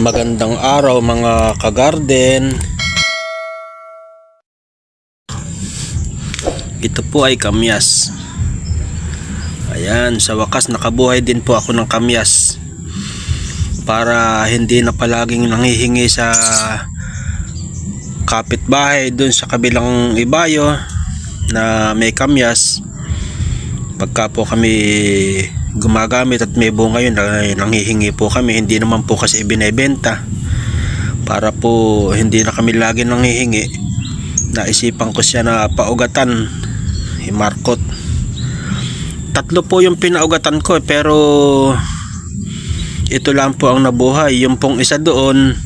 Magandang araw mga kagarden. Ito po ay kamyas. Ayan, sa wakas nakabuhay din po ako ng kamyas. Para hindi na palaging nangihingi sa kapitbahay dun sa kabilang ibayo na may kamyas. Pagka po kami gumagamit at may bunga yun, ay nanghihingi po kami. Hindi naman po kasi ibinebenta. Para po hindi na kami lagi nanghihingi. Naisipan ko siya na paugatan. Himarkot. Tatlo po yung pinaugatan ko eh, pero ito lang po ang nabuhay. Yung pong isa doon,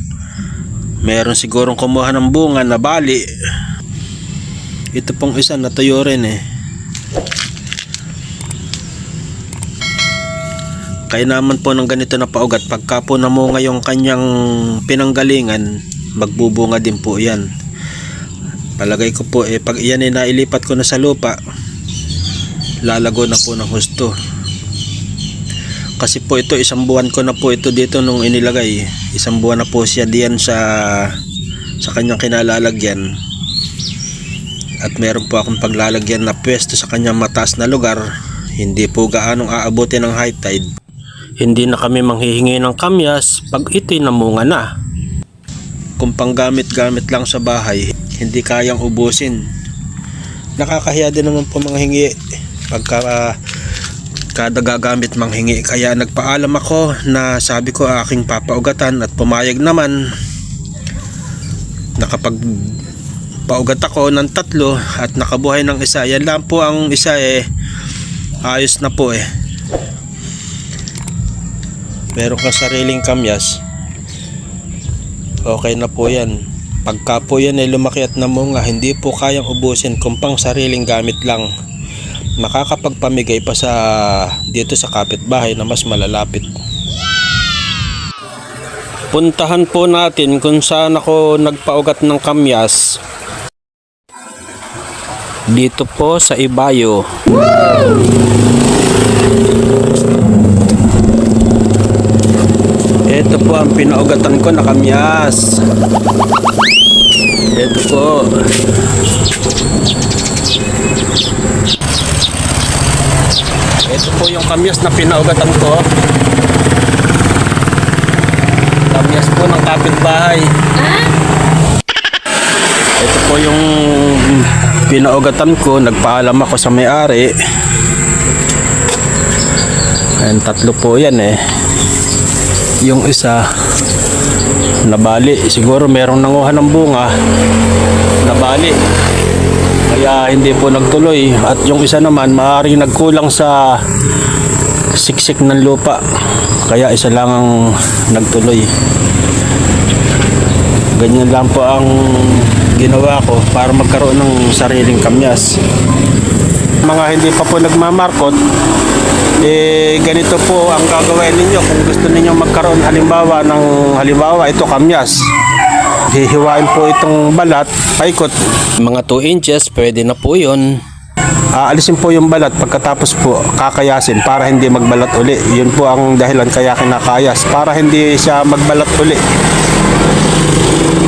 meron sigurong kumuha ng bunga na bali. Ito pong isa natuyo rin eh. Kaya naman po ng ganito na paugat, pagka po namunga yung kanyang pinanggalingan, magbubunga din po yan. Palagay ko po, eh, pag iyan ay nailipat ko na sa lupa, lalago na po ng husto. Kasi po ito, isang buwan ko na po ito dito nung inilagay. Isang buwan na po siya diyan sa sa kanyang kinalalagyan. At meron po akong paglalagyan na pwesto sa kanyang mataas na lugar. Hindi po gaanong aabutin ng high tide. Hindi na kami manghihingi ng kamyas pag ito'y namunga na. Kung panggamit-gamit lang sa bahay, hindi kayang ubusin. Nakakahiya din naman po mga hingi pagka ah, kada gagamit manghingi. Kaya nagpaalam ako na sabi ko aking papaugatan at pumayag naman. Nakapag paugat ako ng tatlo at nakabuhay ng isa. Yan lang po ang isa eh. Ayos na po eh. Meron ka sariling kamyas. Okay na po yan. Pagka po yan ay lumaki at namunga hindi po kayang ubusin kung pang sariling gamit lang makakapagpamigay pa sa dito sa kapitbahay na mas malalapit puntahan po natin kung saan ako nagpaugat ng kamyas dito po sa Ibayo Ito po ang pinaugatan ko na kamyas. Ito po. Ito po yung kamyas na pinaugatan ko. Kamyas po ng kapitbahay. Ito po yung pinaugatan ko. Nagpaalam ako sa may-ari. Ayan, tatlo po yan eh yung isa nabali siguro merong nanguha ng bunga nabali kaya hindi po nagtuloy. At yung isa naman maaaring nagkulang sa siksik ng lupa. Kaya isa lang ang nagtuloy. Ganyan lang po ang ginawa ko para magkaroon ng sariling kamyas. Mga hindi pa po nagmamarkot eh ganito po ang gagawin ninyo. Kung gusto ninyo magkaroon halimbawa ng halimbawa ito kamyas hihiwain po itong balat paikot. Mga 2 inches pwede na po yun. Aalisin po yung balat pagkatapos po kakayasin para hindi magbalat uli. Yun po ang dahilan kaya kinakayas para hindi siya magbalat uli.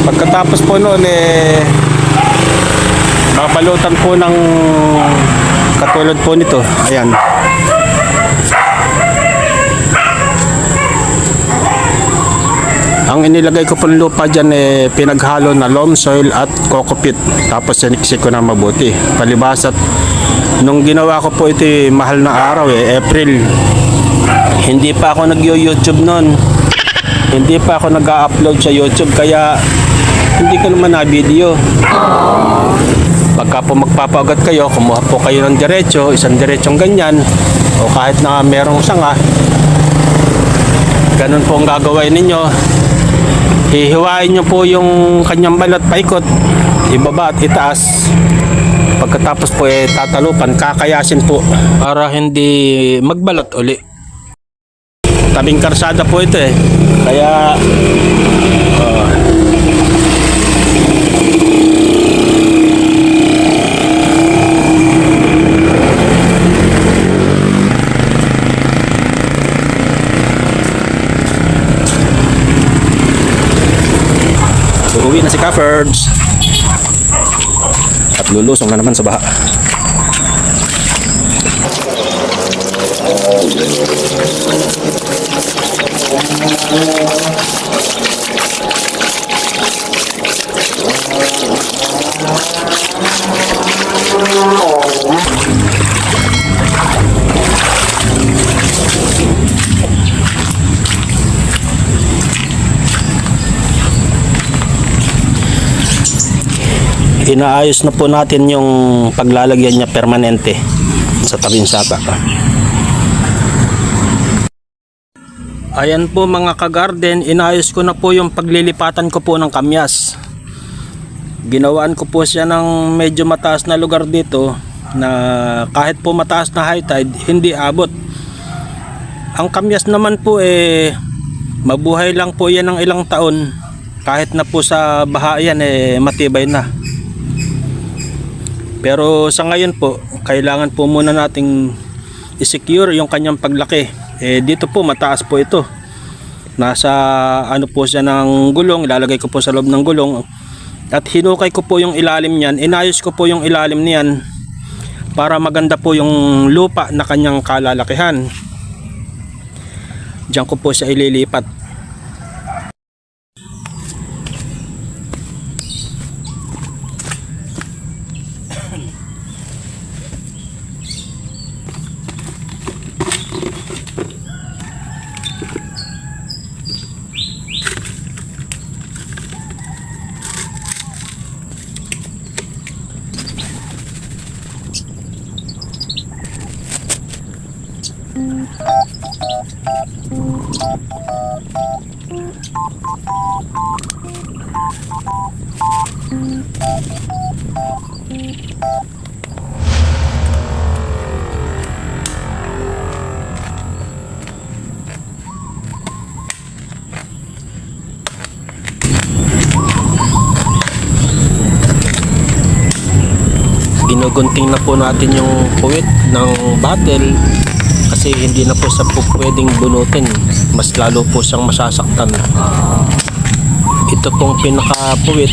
Pagkatapos po noon eh babalutan po ng katulad po nito. Ayan Ang inilagay ko pong lupa dyan eh, pinaghalo na loam soil at coco peat. Tapos siniksik ko na mabuti. Palibas at nung ginawa ko po ito mahal na araw eh, April. Hindi pa ako nag-YouTube noon. Hindi pa ako nag-upload sa YouTube kaya hindi ko naman na video. Pagka po magpapaugat kayo, kumuha po kayo ng diretso, isang diretsong ganyan, o kahit na merong sanga, ganun po ang gagawin ninyo hihiwain nyo po yung kanyang balat paikot ibaba at itaas. Pagkatapos po eh tatalupan kakayasin po para hindi magbalat uli. Tabing karsada po ito eh. Kaya Caffords. At lulusong na naman sa baha. Inaayos na po natin yung paglalagyan niya permanente sa tabing sapa. Ayan po mga kagarden, inayos ko na po yung paglilipatan ko po ng kamyas. Ginawaan ko po siya ng medyo mataas na lugar dito na kahit po mataas na high tide, hindi abot. Ang kamyas naman po eh mabuhay lang po yan ng ilang taon. Kahit na po sa baha yan eh matibay na. Pero sa ngayon po, kailangan po muna nating i-secure yung kanyang paglaki. Eh dito po mataas po ito. Nasa ano po siya ng gulong, ilalagay ko po sa loob ng gulong. At hinukay ko po yung ilalim niyan, inayos ko po yung ilalim niyan para maganda po yung lupa na kanyang kalalakihan. Diyan ko po siya ililipat. Ginugunting na po natin yung puwit ng battle kasi hindi na po sa po pwedeng bunutin. Mas lalo po siyang masasaktan. Ito pong pinakapuwit.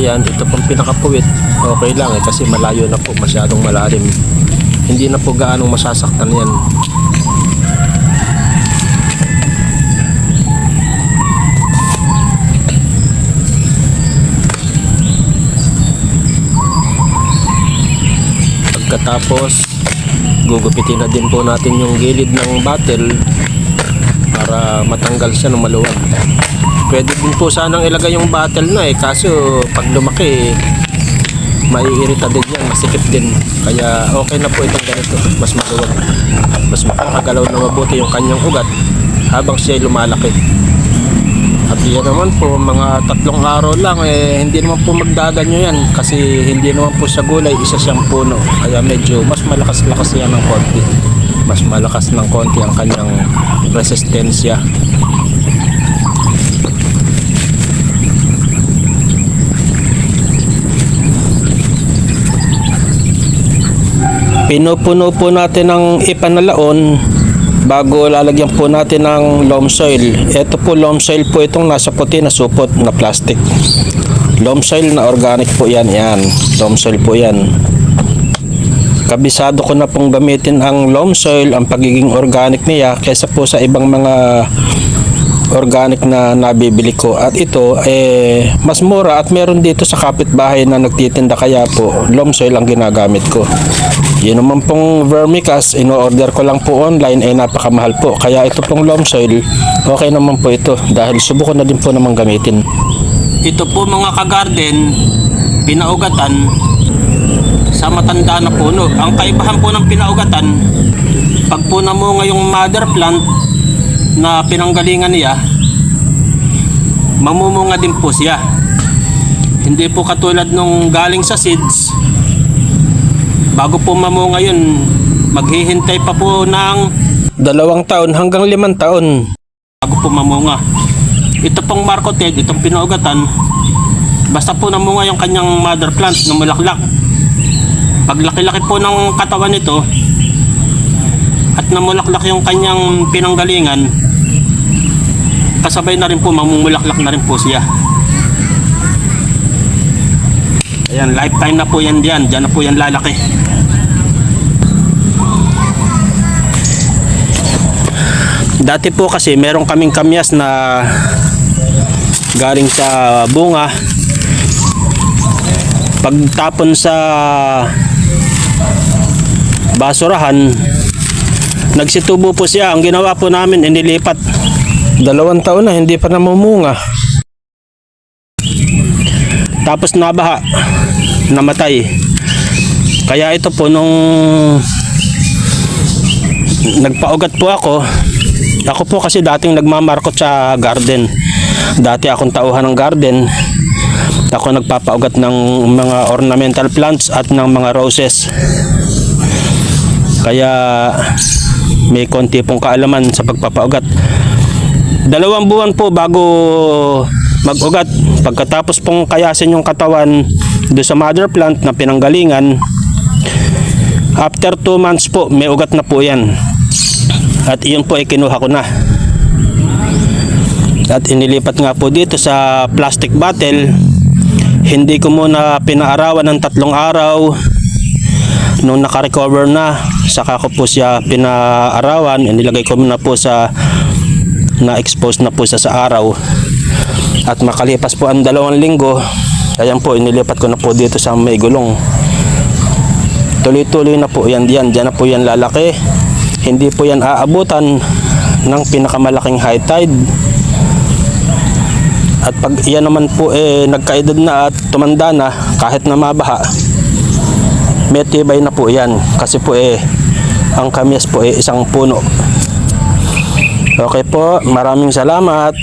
Ayan ito pong pinakapuwit. Okay lang eh kasi malayo na po masyadong malalim. Hindi na po gaanong masasaktan yan Pagkatapos, gugupitin na din po natin yung gilid ng battle para matanggal siya ng maluwag. Pwede din po sanang ilagay yung battle na eh, kaso pag lumaki, maiirita din yan, masikip din. Kaya okay na po itong ganito, mas maluwag. Mas makakagalaw na mabuti yung kanyang ugat habang siya lumalaki. Yan naman po, mga tatlong araw lang, eh, hindi naman po magdaganyo yan kasi hindi naman po sa gulay, isa siyang puno. Kaya medyo mas malakas-lakas yan ng konti. Mas malakas ng konti ang kanyang resistensya. Pinupuno po natin ng ipanalaon bago lalagyan po natin ng loam soil. Ito po loam soil po itong nasa puti na supot na plastic. Loam soil na organic po yan. Yan. Loam soil po yan. Kabisado ko na pong gamitin ang loam soil, ang pagiging organic niya kaysa po sa ibang mga organic na nabibili ko. At ito eh mas mura at meron dito sa kapitbahay na nagtitinda. Kaya po loam soil ang ginagamit ko. Yun naman pong vermicast ino-order ko lang po online ay napakamahal po. Kaya ito pong loam soil okay naman po ito. Dahil subukan na din po namang gamitin. Ito po mga kagarden pinaugatan sa matanda na puno. Ang kaibahan po ng pinaugatan pag po namunga yung mother plant na pinanggalingan niya mamumunga din po siya. Hindi po katulad nung galing sa seeds bago po mamunga yun maghihintay pa po ng dalawang taon hanggang limang taon bago po mamunga. Ito pong marcoted itong pinaugatan basta po namunga yung kanyang mother plant na mulaklak paglaki-laki po ng katawan nito at namulaklak yung kanyang pinanggalingan kasabay na rin po mamumulaklak na rin po siya Ayan, lifetime na po yan diyan. Diyan na po yan lalaki. Dati po kasi meron kaming kamyas na galing sa bunga. Pagtapon sa basurahan, nagsitubo po siya. Ang ginawa po namin, inilipat. Dalawang taon na, hindi pa namumunga. Tapos nabaha, namatay. Kaya ito po nung nagpaugat po ako, ako po kasi dating nagmamarkot sa garden. Dati akong tauhan ng garden. Ako nagpapaugat ng mga ornamental plants at ng mga roses. Kaya may konti pong kaalaman sa pagpapaugat. Dalawang buwan po bago mag-ugat. Pagkatapos pong kayasin yung katawan do sa mother plant na pinanggalingan, after 2 months po, may ugat na po yan. At iyon po ay kinuha ko na. At inilipat nga po dito sa plastic bottle. Hindi ko muna pinaarawan ng tatlong araw. Nung nakarecover na, saka ko po siya pinaarawan. Inilagay ko muna po sa na-expose na po siya sa araw. At makalipas po ang dalawang linggo, ayan po, inilipat ko na po dito sa may gulong. Tuloy-tuloy na po yan diyan. Diyan na po yan lalaki. Hindi po yan aabutan ng pinakamalaking high tide. At pag yan naman po eh nagkaedad na at tumanda na kahit na mabaha, may tibay na po yan. Kasi po eh ang kamyas po eh isang puno. Okay po, maraming salamat.